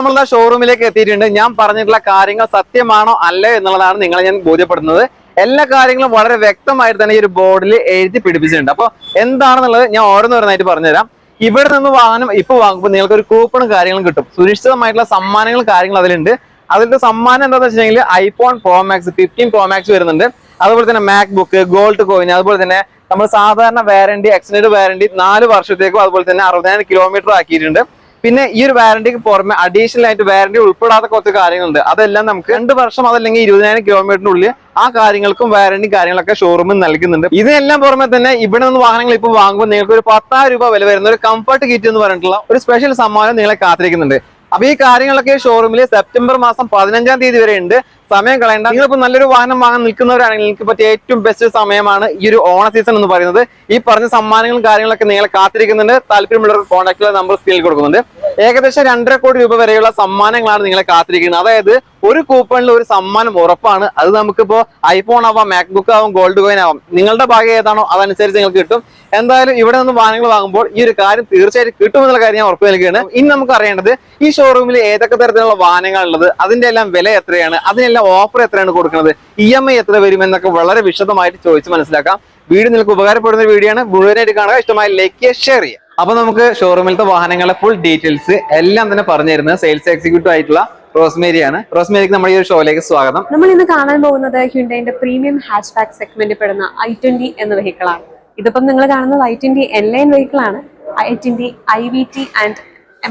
നമ്മളുടെ ഷോറൂമിലേക്ക് എത്തിയിട്ടുണ്ട്. ഞാൻ പറഞ്ഞിട്ടുള്ള കാര്യങ്ങൾ സത്യമാണോ അല്ലേ എന്നുള്ളതാണ് നിങ്ങളെ ഞാൻ ബോധ്യപ്പെടുന്നത് എല്ലാ കാര്യങ്ങളും വളരെ വ്യക്തമായിട്ട് തന്നെ ഈ ഒരു ബോർഡിൽ എഴുതി പിടിപ്പിച്ചിട്ടുണ്ട്. അപ്പോൾ എന്താണെന്നുള്ളത് ഞാൻ ഓരോന്നോരോന്നായിട്ട് പറഞ്ഞുതരാം. ഇവിടെ നിന്ന് വാഹനം ഇപ്പൊ വാങ്ങുമ്പോൾ നിങ്ങൾക്ക് ഒരു കൂപ്പണും കാര്യങ്ങളും കിട്ടും. സുരക്ഷിതമായിട്ടുള്ള സമ്മാനങ്ങളും കാര്യങ്ങളും അതിലുണ്ട്. അതിലത്തെ സമ്മാനം എന്താണെന്ന് വെച്ചിട്ടുണ്ടെങ്കിൽ iPhone pro max fifteen pro max വരുന്നുണ്ട്. അതുപോലെ തന്നെ മാക് ബുക്ക് ഗോൾഡ് കോയിൻ അതുപോലെ തന്നെ നമ്മൾ സാധാരണ വാറണ്ടി എക്സ്റ്റൻഡ് വാറണ്ടി നാല് വർഷത്തേക്കും അതുപോലെ തന്നെ അറുപതിനായിരം കിലോമീറ്റർ ആക്കിയിട്ടുണ്ട്. പിന്നെ ഈ ഒരു വാറണ്ടിക്ക് പുറമെ അഡീഷണൽ ആയിട്ട് വാറണ്ടി ഉൾപ്പെടാത്ത കുറച്ച് കാര്യങ്ങളുണ്ട്. അതെല്ലാം നമുക്ക് രണ്ട് വർഷം അതല്ലെങ്കിൽ ഇരുപതിനായിരം കിലോമീറ്ററിനുള്ളിൽ ആ കാര്യങ്ങൾക്കും വാറണ്ടി കാര്യങ്ങളൊക്കെ ഷോറൂമിൽ നൽകുന്നുണ്ട്. ഇതിനെല്ലാം പുറമെ തന്നെ ഇവിടെ നിന്ന് വാഹനങ്ങൾ ഇപ്പോൾ വാങ്ങുമ്പോൾ നിങ്ങൾക്ക് ഒരു പത്തായിരം രൂപ വില വരുന്ന ഒരു കംഫർട്ട് കിറ്റ് എന്ന് പറഞ്ഞിട്ടുള്ള ഒരു സ്പെഷ്യൽ സമ്മാനം നിങ്ങളെ കാത്തിരിക്കുന്നുണ്ട്. അപ്പൊ ഈ കാര്യങ്ങളൊക്കെ ഷോറൂമിൽ സെപ്റ്റംബർ മാസം പതിനഞ്ചാം തീയതി വരെ ഉണ്ട്. സമയം കളയണ്ട. നിങ്ങളിപ്പോ നല്ലൊരു വാഹനം വാങ്ങാൻ നിൽക്കുന്നവരാണെങ്കിൽ നിങ്ങൾക്ക് പറ്റിയ ഏറ്റവും ബെസ്റ്റ് സമയമാണ് ഈ ഒരു ഓണ സീസൺ എന്ന് പറയുന്നത്. ഈ പറഞ്ഞ സമ്മാനങ്ങളും കാര്യങ്ങളൊക്കെ നിങ്ങളെ കാത്തിരിക്കുന്നുണ്ട്. താല്പര്യമുള്ളവർക്ക് കോൺടാക്ട് നമ്പർ സ്ക്രീനിൽ കൊടുക്കുന്നുണ്ട്. ഏകദേശം രണ്ടര കോടി രൂപ വരെയുള്ള സമ്മാനങ്ങളാണ് നിങ്ങളെ കാത്തിരിക്കുന്നത്. അതായത് ഒരു കൂപ്പണിൽ ഒരു സമ്മാനം ഉറപ്പാണ്. അത് നമുക്കിപ്പോ ഐഫോൺ ആവാം മാക്ബുക്ക് ആവാം ഗോൾഡ് കോയിൻ ആവാം. നിങ്ങളുടെ ഭാഗം ഏതാണോ അതനുസരിച്ച് നിങ്ങൾക്ക് കിട്ടും. എന്തായാലും ഇവിടെ നിന്ന് വാഹനങ്ങൾ വാങ്ങുമ്പോൾ ഈ ഒരു കാര്യം തീർച്ചയായിട്ടും കിട്ടുമെന്നുള്ള കാര്യം ഞാൻ ഉറപ്പ് നൽകുകയാണ്. ഇനി നമുക്ക് അറിയേണ്ടത് ഈ ഷോറൂമിൽ ഏതൊക്കെ തരത്തിലുള്ള വാഹനങ്ങളുള്ളത് അതിന്റെ എല്ലാം വില എത്രയാണ്? അതിനെല്ലാം ഓഫർ എത്രയാണ് കൊടുക്കുന്നത്? ഇ എം ഐ എത്ര വരും എന്നൊക്കെ വളരെ വിശദമായിട്ട് ചോദിച്ച് മനസ്സിലാക്കാം. വീഡിയോ നിങ്ങൾക്ക് ഉപകാരപ്പെടുന്ന വീഡിയോ ആണ്. മുഴുവനായിട്ട് കാണുക. ഇഷ്ടമായ ലൈക്ക് ചെയ്യുക ഷെയർ ചെയ്യുക. അപ്പൊ നമുക്ക് ഷോറൂമിലത്തെ വാഹനങ്ങളെ ഫുൾ ഡീറ്റെയിൽസ് എല്ലാം തന്നെ പറഞ്ഞു തരുന്നത് സെയിൽസ് എക്സിക്യൂട്ടീവ് ആയിട്ടുള്ള റോസ്മേരിയാണ്. റോസ്മേരിക്ക് നമ്മുടെ ഈ ഷോയിലേക്ക് സ്വാഗതം. നമ്മൾ ഇന്ന് കാണാൻ പോകുന്നത് ഹ്യുണ്ടൈന്റെ പ്രീമിയം ഹാച്ച് ബാക്ക് സെഗ്മെന്റിൽ പെടുന്ന ഐ ട്വന്റി എന്ന വെഹിക്കിൾ ആണ്. ഇതിപ്പം നിങ്ങൾ കാണുന്നത് I twenty N line vehicle ആണ്. I twenty I V T and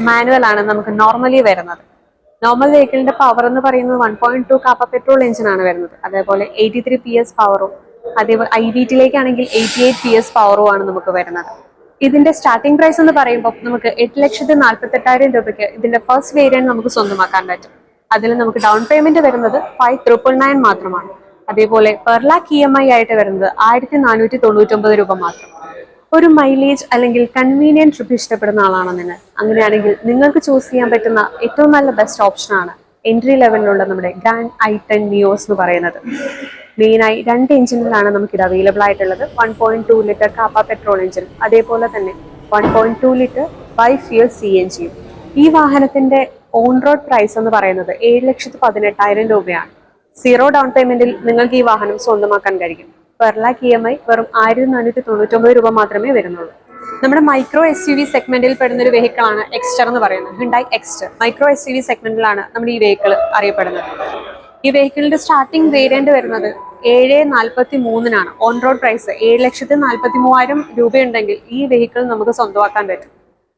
manual ആണ് നമുക്ക് നോർമലി വരുന്നത്. നോർമൽ വെഹിക്കിളിന്റെ പവർ എന്ന് പറയുന്നത് one point two kappa petrol engine ആണ് വരുന്നത്. അതേപോലെ എയ്റ്റി ത്രീ പി എസ് പവറും അതേപോലെ ഐ വി ടിയിലേക്കാണെങ്കിൽ എയ്റ്റി എയ്റ്റ് പി എസ് പവറും ആണ് നമുക്ക് വരുന്നത്. ഇതിന്റെ സ്റ്റാർട്ടിംഗ് പ്രൈസ് എന്ന് പറയുമ്പോൾ നമുക്ക് എട്ട് ലക്ഷത്തി നാൽപ്പത്തി എട്ടായിരം രൂപയ്ക്ക് ഇതിന്റെ ഫസ്റ്റ് വേരിയന്റ് നമുക്ക് സ്വന്തമാക്കാൻ പറ്റും. അതിൽ നമുക്ക് ഡൗൺ പേയ്മെന്റ് വരുന്നത് ഫൈവ് ട്രിപ്പിൾ നയൻ മാത്രമാണ്. അതേപോലെ per lakh E M I ആയിട്ട് വരുന്നത് ആയിരത്തി നാനൂറ്റി തൊണ്ണൂറ്റൊമ്പത് രൂപ മാത്രം. ഒരു മൈലേജ് അല്ലെങ്കിൽ കൺവീനിയന്റ് ട്രിപ്പ് ഇഷ്ടപ്പെടുന്ന ആളാണോ നിങ്ങൾ. അങ്ങനെയാണെങ്കിൽ നിങ്ങൾക്ക് ചൂസ് ചെയ്യാൻ പറ്റുന്ന ഏറ്റവും നല്ല ബെസ്റ്റ് ഓപ്ഷനാണ് എൻട്രി ലെവലിലുള്ള നമ്മുടെ ഗ്രാൻഡ് ഐ ടെൻ നിയോസ് എന്ന് പറയുന്നത്. മെയിനായി രണ്ട് എഞ്ചിനിലാണ് നമുക്കിത് അവൈലബിൾ ആയിട്ടുള്ളത്. One point two litre kappa petrol engine അതേപോലെ തന്നെ one point two litre bi fuel C N ജിയും ഈ വാഹനത്തിന്റെ ഓൺ റോഡ് പ്രൈസ് എന്ന് പറയുന്നത് ഏഴ് ലക്ഷത്തി പതിനെട്ടായിരം രൂപയാണ്. സീറോ ഡൗൺ പേയ്മെന്റിൽ നിങ്ങൾക്ക് ഈ വാഹനം സ്വന്തമാക്കാൻ കഴിയും. Per lakh E M I വെറും ആയിരത്തി നാനൂറ്റി തൊണ്ണൂറ്റൊമ്പത് രൂപ മാത്രമേ വരുന്നുള്ളൂ. നമ്മുടെ മൈക്രോ എസ് യു വി സെഗ്മെന്റിൽ പെടുന്ന ഒരു വെഹിക്കിൾ ആണ് എക്സ്റ്റർ എന്ന് പറയുന്നത്. Hyundai Exter micro S U V സെഗ്മെന്റിലാണ് നമ്മുടെ ഈ വെഹിക്കിൾ അറിയപ്പെടുന്നത്. ഈ വെഹിക്കിളിന്റെ സ്റ്റാർട്ടിംഗ് വേരിയന്റ് വരുന്നത് ഏഴ് നാൽപ്പത്തി മൂന്നിനാണ് ഓൺ റോഡ് പ്രൈസ് ഏഴ് ലക്ഷത്തി നാൽപ്പത്തി മൂവായിരം രൂപയുണ്ടെങ്കിൽ ഈ വെഹിക്കിൾ നമുക്ക് സ്വന്തമാക്കാൻ പറ്റും.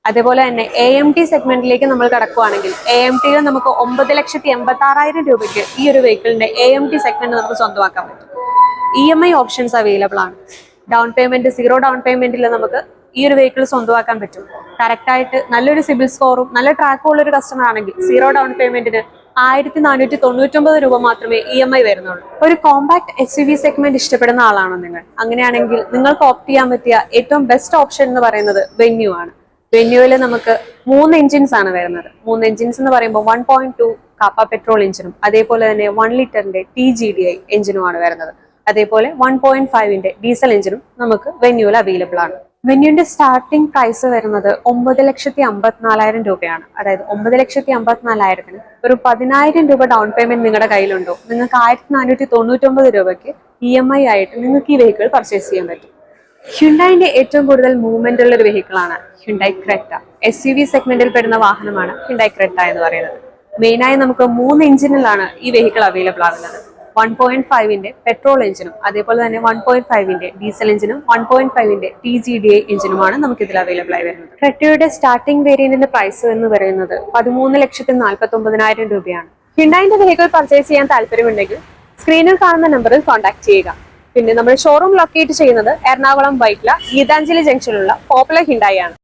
അതേപോലെ തന്നെ എ എം ടി സെഗ്മെന്റിലേക്ക് നമ്മൾ കടക്കുകയാണെങ്കിൽ എ എം ടിയിൽ നമുക്ക് ഒമ്പത് ലക്ഷത്തി എൺപത്തി ആറായിരം രൂപയ്ക്ക് ഈ ഒരു വെഹിക്കിളിന്റെ എ എം ടി സെഗ്മെന്റ് നമുക്ക് സ്വന്തമാക്കാൻ പറ്റും. E M I options available ആണ്. ഡൗൺ പേയ്മെന്റ് സീറോ ഡൗൺ പേയ്മെന്റിൽ നമുക്ക് ഈ ഒരു വെഹിക്കിൾ സ്വന്തമാക്കാൻ പറ്റും. കറക്റ്റായിട്ട് നല്ലൊരു സിബിൽ സ്കോറും നല്ല ട്രാക്കും ഉള്ള ഒരു കസ്റ്റമർ ആണെങ്കിൽ സീറോ ഡൗൺ പേയ്മെന്റിന് ആയിരത്തി നാനൂറ്റി തൊണ്ണൂറ്റൊമ്പത് രൂപ മാത്രമേ ഇ എം ഐ വരുന്നുള്ളൂ. ഒരു compact S U V segment ഇഷ്ടപ്പെടുന്ന ആളാണോ നിങ്ങൾ? അങ്ങനെയാണെങ്കിൽ നിങ്ങൾക്ക് ഓപ്റ്റ് ചെയ്യാൻ പറ്റിയ ഏറ്റവും ബെസ്റ്റ് ഓപ്ഷൻ എന്ന് പറയുന്നത് വെന്യൂ ആണ്. വെന്യൂവിൽ നമുക്ക് മൂന്ന് എഞ്ചിൻസ് ആണ് വരുന്നത്. മൂന്ന് എഞ്ചിൻസ് എന്ന് പറയുമ്പോൾ one point two Kappa petrol എഞ്ചിനും അതേപോലെ തന്നെ വൺ ലിറ്ററിന്റെ ടി ജി ഡി ഐ എഞ്ചിനുമാണ് വരുന്നത്. അതേപോലെ വൺ പോയിന്റ് ഫൈവിന്റെ ഡീസൽ എഞ്ചിനും നമുക്ക് വെന്യൂവിൽ അവൈലബിൾ ആണ്. വെന്യൂവിന്റെ സ്റ്റാർട്ടിംഗ് പ്രൈസ് വരുന്നത് ഒമ്പത് ലക്ഷത്തി അമ്പത്തിനാലായിരം രൂപയാണ്. അതായത് ഒമ്പത് ലക്ഷത്തി അമ്പത്തിനാലായിരത്തിന് ഒരു പതിനായിരം രൂപ ഡൗൺ പേയ്മെന്റ് നിങ്ങളുടെ കയ്യിലുണ്ടോ? നിങ്ങൾക്ക് ആയിരത്തി നാനൂറ്റി തൊണ്ണൂറ്റൊമ്പത് രൂപയ്ക്ക് ഇ എം ഐ ആയിട്ട് നിങ്ങൾക്ക് ഈ വെഹിക്കിൾ പർച്ചേസ് ചെയ്യാൻ പറ്റും. ഹ്യുണ്ടായിന്റെ ഏറ്റവും കൂടുതൽ മൂവ്മെന്റ് ഉള്ള ഒരു വെഹിക്കിൾ ആണ് Hyundai Creta S U V സെഗ്മെന്റിൽ പെടുന്ന വാഹനമാണ് ഹ്യുണ്ടായി ക്രെറ്റ എന്ന് പറയുന്നത്. മെയിനായി നമുക്ക് മൂന്ന് എഞ്ചിനിലാണ് ഈ വെഹിക്കിൾ അവൈലബിൾ ആകുന്നത് വൺ പോയിന്റ് ഫൈവിന്റെ പെട്രോൾ എഞ്ചിനും അതേപോലെ തന്നെ വൺ പോയിന്റ് ഫൈവിന്റെ ഡീസൽ എഞ്ചിനും വൺ പോയിന്റ് ഫൈവിന്റെ ടി ജി ഡി ഐ എഞ്ചിനുമാണ് നമുക്ക് ഇതിൽ അവൈലബിൾ ആയി വരുന്നത്. ക്രെറ്റയുടെ സ്റ്റാർട്ടിംഗ് വേരിയന്റിന്റെ പ്രൈസ് എന്ന് പറയുന്നത് പതിമൂന്ന് ലക്ഷത്തി നാൽപ്പത്തി ഒമ്പതിനായിരം രൂപയാണ്. ഹിണ്ടായിന്റെ വെഹിക്കിൾ പർച്ചേസ് ചെയ്യാൻ താല്പര്യമുണ്ടെങ്കിൽ സ്ക്രീനിൽ കാണുന്ന നമ്പറിൽ കോൺടാക്ട് ചെയ്യുക. പിന്നെ നമ്മൾ ഷോറൂം ലൊക്കേറ്റ് ചെയ്യുന്നത് എറണാകുളം വൈറ്റ്ല ഗീതാഞ്ജലി ജംഗ്ഷനിലുള്ള പോപ്പുലർ ഹിണ്ടായി ആണ്.